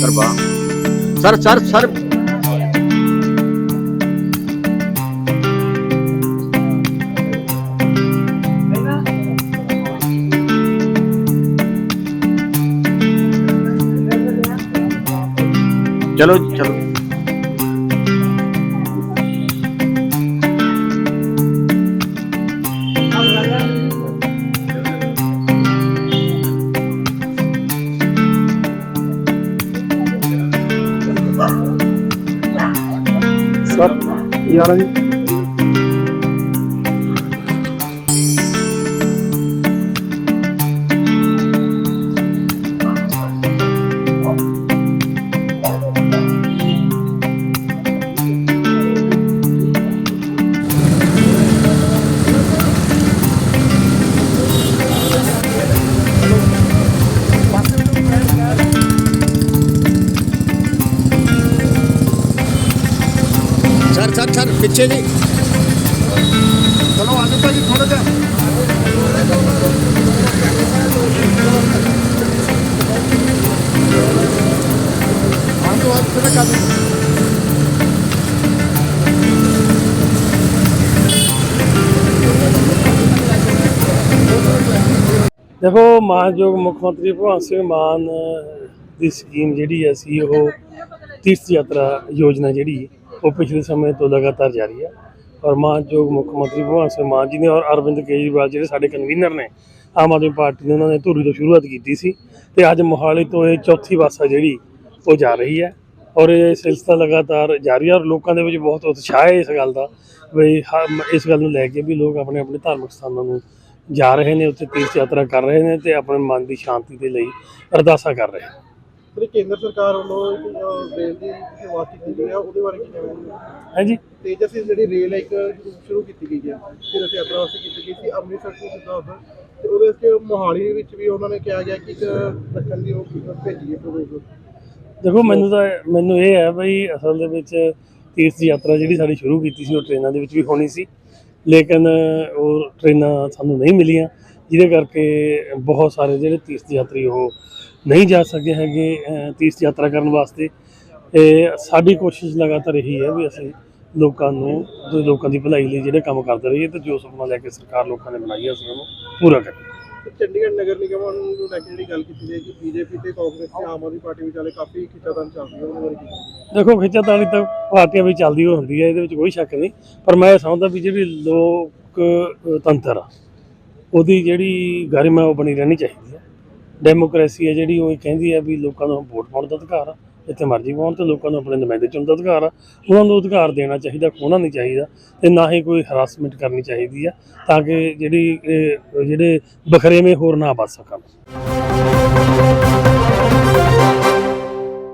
Sir sir sir sir. ਚਲੋ ਚਲੋ। Sir ਯਾਰਾਂ ਜੀ ਸਰ ਸਰ ਪਿੱਛੇ ਜੀ। ਚਲੋ ਆਜੋ ਭਾਜੀ ਥੋੜਾ ਜਿਹਾ। ਆਜੋ ਆਜੋ ਥੋੜਾ ਕਰ ਦੇਖੋ, ਮਾਨਯੋਗ ਮੁੱਖ ਮੰਤਰੀ ਭਗਵੰਤ ਸਿੰਘ ਮਾਨ ਦੀ ਸਕੀਮ ਜਿਹੜੀ ਹੈ ਸੀ ਉਹ ਤੀਰਥ ਯਾਤਰਾ ਯੋਜਨਾ ਜਿਹੜੀ ਉਹ ਪਿਛਲੇ ਸਮੇਂ ਤੋਂ ਲਗਾਤਾਰ ਜਾਰੀ ਹੈ ਔਰ ਮਾਨਯੋਗ ਮੁੱਖ ਮੰਤਰੀ ਭਗਵੰਤ ਸਿੰਘ ਮਾਨ ਜੀ ਨੇ ਔਰ ਅਰਵਿੰਦ ਕੇਜਰੀਵਾਲ ਜਿਹੜੇ ਸਾਡੇ ਕਨਵੀਨਰ ਨੇ, ਆਮ ਆਦਮੀ ਪਾਰਟੀ ਨੇ ਉਹਨਾਂ ਨੇ ਧੂਰੀ ਤੋਂ ਸ਼ੁਰੂਆਤ ਕੀਤੀ ਸੀ ਤੇ ਅੱਜ ਮੋਹਾਲੀ ਤੋਂ ਇਹ ਚੌਥੀ ਬੱਸ ਆ ਜਿਹੜੀ, ਉਹ ਜਾ ਰਹੀ ਹੈ। ਔਰ ਇਹ ਸਿਲਸਿਲਾ ਲਗਾਤਾਰ ਜਾਰੀ ਹੈ ਔਰ ਲੋਕਾਂ ਦੇ ਵਿੱਚ ਬਹੁਤ ਉਤਸ਼ਾਹ ਹੈ ਇਸ ਗੱਲ ਦਾ ਵੀ ਹ- ਇਸ ਗੱਲ ਨੂੰ ਲੈ ਕੇ ਵੀ ਲੋਕ ਆਪਣੇ ਆਪਣੇ ਧਾਰਮਿਕ ਸਥਾਨਾਂ ਨੂੰ ਜਾ ਰਹੇ ਨੇ, ਉੱਥੇ ਤੀਰਥ ਯਾਤਰਾ ਕਰ ਰਹੇ ਨੇ ਤੇ ਆਪਣੇ ਮਨ ਦੀ ਸ਼ਾਂਤੀ ਦੇ ਲਈ ਅਰਦਾਸਾਂ ਕਰ ਰਹੇ ਨੇ। ਕੇਂਦਰ ਸਰਕਾਰ ਵੱਲੋਂ ਇੱਕ, ਅਹ, ਰੇਲ ਦੀ ਸ਼ੁਰੂਆਤ ਕੀਤੀ ਗਈ ਹੈ ਉਹਦੇ ਬਾਰੇ ਕੀ ਕਹਿਣਾ ਹਾਂਜੀ। ਤੇਜਸ ਜਿਹੜੀ ਰੇਲ ਹੈ ਇੱਕ ਸ਼ੁਰੂ ਕੀਤੀ ਗਈ ਹੈ ਤੀਰਥ ਯਾਤਰਾ ਵਾਸਤੇ ਕੀਤੀ ਗਈ ਸੀ ਅੰਮ੍ਰਿਤਸਰ ਤੋਂ ਸਿੱਧਾ ਉੱਧਰ। ਤੇ ਉਹਦੇ ਵਿੱਚ ਮੋਹਾਲੀ ਵਿੱਚ ਵੀ ਉਹਨਾਂ ਨੇ ਕਿਹਾ ਗਿਆ ਕਿ ਇੱਕ ਰੱਖਣ ਦੀ ਉਹ ਭੇਜੀ ਹੈ ਪ੍ਰਪੋਜ਼ਲ ਦੇਖੋ ਮੈਨੂੰ ਤਾਂ ਮੈਨੂੰ ਇਹ ਹੈ ਬਈ ਅਸਲ ਦੇ ਵਿੱਚ ਤੀਰਥ ਯਾਤਰਾ ਜਿਹੜੀ ਸਾਡੀ ਸ਼ੁਰੂ ਕੀਤੀ ਸੀ ਉਹ ਟ੍ਰੇਨਾਂ ਦੇ ਵਿੱਚ ਵੀ ਹੋਣੀ ਸੀ। ਲੇਕਿਨ ਉਹ ਟ੍ਰੇਨਾਂ ਸਾਨੂੰ ਨਹੀਂ ਮਿਲੀਆਂ। ਜਿਹਦੇ ਕਰਕੇ ਬਹੁਤ ਸਾਰੇ ਜਿਹੜੇ ਤੀਰਥ ਯਾਤਰੀ ਉਹ ਨਹੀਂ ਜਾ ਸਕੇ ਹੈਗੇ ਤੀਰਥ ਯਾਤਰਾ ਕਰਨ ਵਾਸਤੇ। ਤੇ ਸਾਡੀ ਕੋਸ਼ਿਸ਼ ਲਗਾਤਾਰ ਇਹੀ ਹੈ ਵੀ ਅਸੀਂ ਲੋਕਾਂ ਨੂੰ ਜੋ ਲੋਕਾਂ ਦੀ ਭਲਾਈ ਲਈ ਜਿਹੜੇ ਕੰਮ ਕਰਦੇ ਰਹੀਏ ਤੇ ਜੋ ਸੁਪਨਾ ਲੈ ਕੇ ਸਰਕਾਰ ਲੋਕਾਂ ਨੇ ਬਣਾਈ ਹੈ ਅਸੀਂ ਉਹਨੂੰ ਪੂਰਾ ਕਰੀਏ ਤੇ ਚੰਡੀਗੜ੍ਹ ਨਗਰ ਨਿਗਮ ਨੂੰ ਲੈ ਕੇ ਜਿਹੜੀ ਗੱਲ ਕੀਤੀ ਗਈ ਕਿ ਬੀਜੇਪੀ ਤੇ ਕਾਂਗਰਸ ਤੇ ਆਮ ਆਦਮੀ ਪਾਰਟੀ ਵਿਚਾਲੇ ਕਾਫੀ ਖਿੱਚਾਤਾਨ ਚੱਲ ਰਹੀ ਹੈ ਉਹਦੇ ਬਾਰੇ? ਦੇਖੋ ਖਿੱਚਾਤਾਣੀ ਤਾਂ ਪਾਰਟੀਆਂ ਵਿੱਚ ਚੱਲਦੀ ਹੋ ਹੁੰਦੀ ਹੈ ਇਹਦੇ ਵਿੱਚ ਕੋਈ ਸ਼ੱਕ ਨਹੀਂ। ਪਰ ਮੈਂ ਸਮਝਦਾ ਵੀ ਜਿਹੜੀ ਲੋਕ ਤੰਤਰ ਆ ਉਹਦੀ ਜਿਹੜੀ ਗਰਿਮਾ ਉਹ ਬਣੀ ਰਹਿਣੀ ਚਾਹੀਦੀ ਹੈ। ਡੈਮੋਕ੍ਰੇਸੀ ਹੈ ਜਿਹੜੀ, ਉਹ ਇਹ ਕਹਿੰਦੀ ਹੈ ਵੀ ਲੋਕਾਂ ਨੂੰ ਵੋਟ ਪਾਉਣ ਦਾ ਅਧਿਕਾਰ ਆ, ਜਿੱਥੇ ਮਰਜ਼ੀ ਪਾਉਣ ਤੇ ਲੋਕਾਂ ਨੂੰ ਆਪਣੇ ਨੁਮਾਇੰਦੇ ਚੁਣਨ ਦਾ ਅਧਿਕਾਰ ਆ। ਉਹਨਾਂ ਨੂੰ ਅਧਿਕਾਰ ਦੇਣਾ ਚਾਹੀਦਾ ਖੋਣਾ ਨਹੀਂ ਚਾਹੀਦਾ ਤੇ ਨਾ ਹੀ ਕੋਈ ਹਰਾਸਮੈਂਟ ਕਰਨੀ ਚਾਹੀਦੀ ਆ, ਤਾਂ ਕਿ ਜਿਹੜੀ ਜਿਹੜੇ ਬਖਰੇਵੇਂ ਹੋਰ ਨਾ ਵੱਧ ਸਕਣ।